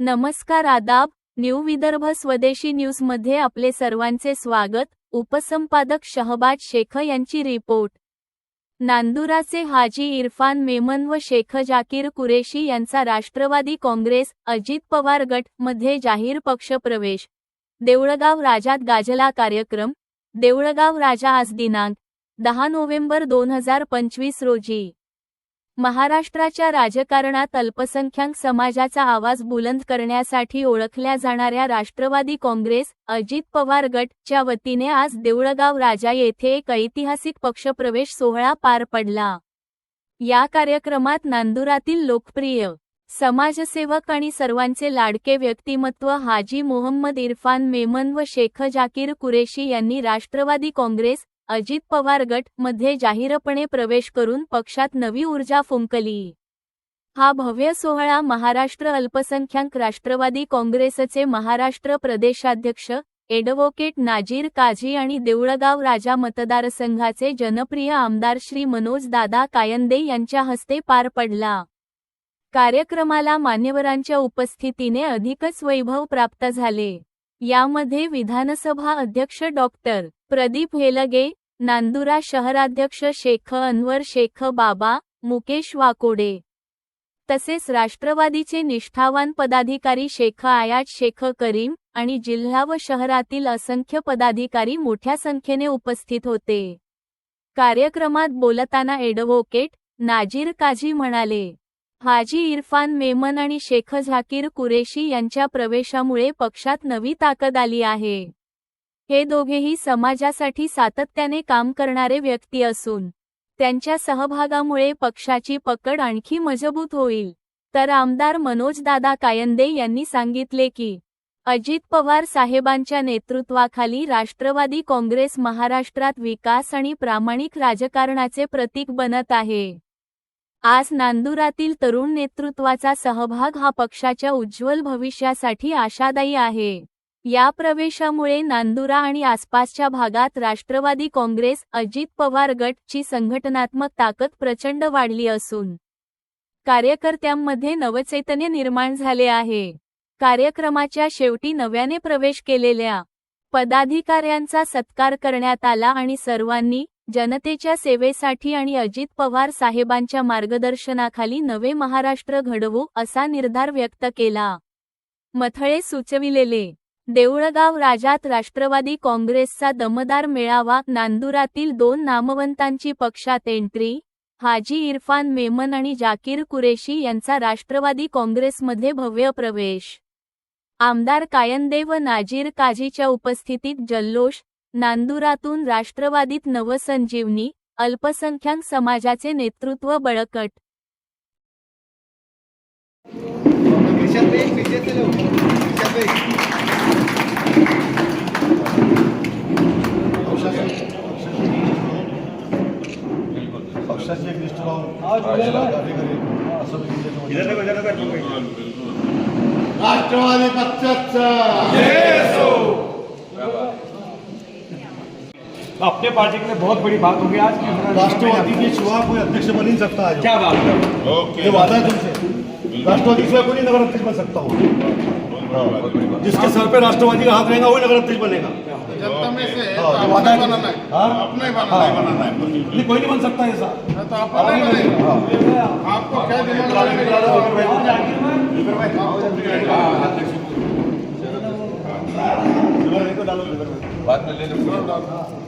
नमस्कार आदाब न्यू विदर्भ स्वदेशी न्यूजमध्ये आपले सर्वांचे स्वागत. उपसंपादक शहबाज शेख यांची रिपोर्ट. नांदुराचे हाजी इरफान मेमन व शेख जाकीर कुरेशी यांचा राष्ट्रवादी काँग्रेस अजित पवार गटमध्ये जाहीर पक्षप्रवेश देवळगाव राजात गाजला कार्यक्रम देवळगाव राजा आज दिनांक दहा नोव्हेंबर दोन हजार पंचवीस रोजी. महाराष्ट्राच्या राजकारणात अल्पसंख्याक समाजाचा आवाज बुलंद करण्यासाठी ओळखल्या जाणाऱ्या राष्ट्रवादी काँग्रेस अजित पवार गट च्या वतीने आज देवळगाव राजा येथे एक ऐतिहासिक पक्षप्रवेश सोहळा पार पडला. या कार्यक्रमात नांदुरातील लोकप्रिय समाजसेवक आणि सर्वांचे लाडके व्यक्तिमत्व हाजी मोहम्मद इरफान मेमन व शेख जाकीर कुरेशी यांनी राष्ट्रवादी काँग्रेस अजित पवार गटमध्ये जाहीरपणे प्रवेश करून पक्षात नवी ऊर्जा फुंकली. हा भव्य सोहळा महाराष्ट्र अल्पसंख्याक राष्ट्रवादी काँग्रेसचे महाराष्ट्र प्रदेशाध्यक्ष एडव्होकेट नाजीर काझी आणि देऊळगाव राजा मतदारसंघाचे जनप्रिय आमदार श्री मनोज दादा कायंदे यांच्या हस्ते पार पडला. कार्यक्रमाला मान्यवरांच्या उपस्थितीने अधिकच वैभव प्राप्त झाले. यामध्ये विधानसभा अध्यक्ष डॉक्टर प्रदीप हेलगे नांदुरा शहराध्यक्ष शेख अनवर शेख बाबा मुकेश वाकोडे. तसेच राष्ट्रवादीचे निष्ठावान पदाधिकारी शेख आयात शेख करीम आणि जिल्हा व शहरातील असंख्य पदाधिकारी मोठ्या संख्येने उपस्थित होते. कार्यक्रमात बोलताना एडव्होकेट नाजीर काझी म्हणाले हाजी इरफान मेमन आणि शेख झाकीर कुरेशी यांच्या प्रवेशामुळे पक्षात नवी ताकद आली आहे. हे दोघेही समाजासाठी सातत्याने काम करणारे व्यक्ती असून त्यांच्या सहभागामुळे पक्षाची पकड आणखी मजबूत होईल. तर आमदार मनोजदादा कायंदे यांनी सांगितले की अजित पवार साहेबांच्या नेतृत्वाखाली राष्ट्रवादी काँग्रेस महाराष्ट्रात विकास आणि प्रामाणिक राजकारणाचे प्रतीक बनत आहे. आज नांदुरातील तरुण नेतृत्वाचा सहभाग हा पक्षाच्या उज्ज्वल भविष्यासाठी आशादायी आहे. या प्रवेशामुळे नांदुरा आणि आसपासच्या भागात राष्ट्रवादी काँग्रेस अजित पवार गटची संघटनात्मक ताकद प्रचंड वाढली असून कार्यकर्त्यांमध्ये नवचैतन्य निर्माण झाले आहे. कार्यक्रमाच्या शेवटी नव्याने प्रवेश केलेल्या पदाधिकाऱ्यांचा सत्कार करण्यात आला आणि सर्वांनी जनतेच्या सेवेसाठी आणि अजित पवार साहेबांच्या मार्गदर्शनाखाली नवे महाराष्ट्र घडवू असा निर्धार व्यक्त केला. मथळे सुचविलेले देऊळगाव राजात राष्ट्रवादी काँग्रेसचा दमदार मेळावा नांदुरातील दोन नामवंतांची पक्षात एंट्री हाजी इरफान मेमन आणि जाकीर कुरेशी यांचा राष्ट्रवादी काँग्रेसमध्ये भव्य प्रवेश. आमदार कायंदे व नाजीर काझीच्या उपस्थितीत जल्लोष नांदुरातून राष्ट्रवादीत नवसंजीवनी अल्पसंख्याक समाजाचे नेतृत्व बळकट. राष्ट्रवादी पक्षाचा. अपने पार्टी के लिए बहुत बड़ी बात होगी आज की राष्ट्रवादी के सिवा कोई अध्यक्ष बन नहीं सकता आज। क्या बात है? ये वादा तुमसे। राष्ट्रवादी सिवा कोई नगर अध्यक्ष बन सकता हो। जिसके सर पे राष्ट्रवादी का हाथ रहेगा वही नगर अध्यक्ष बनेगा। जनता में से हाँ, वादा बनाना है। हाँ? अपना ही बनाना है नहीं कोई नहीं बन सकता ऐसा। तो ही आपको क्या दिमाग है? घोषणा द्या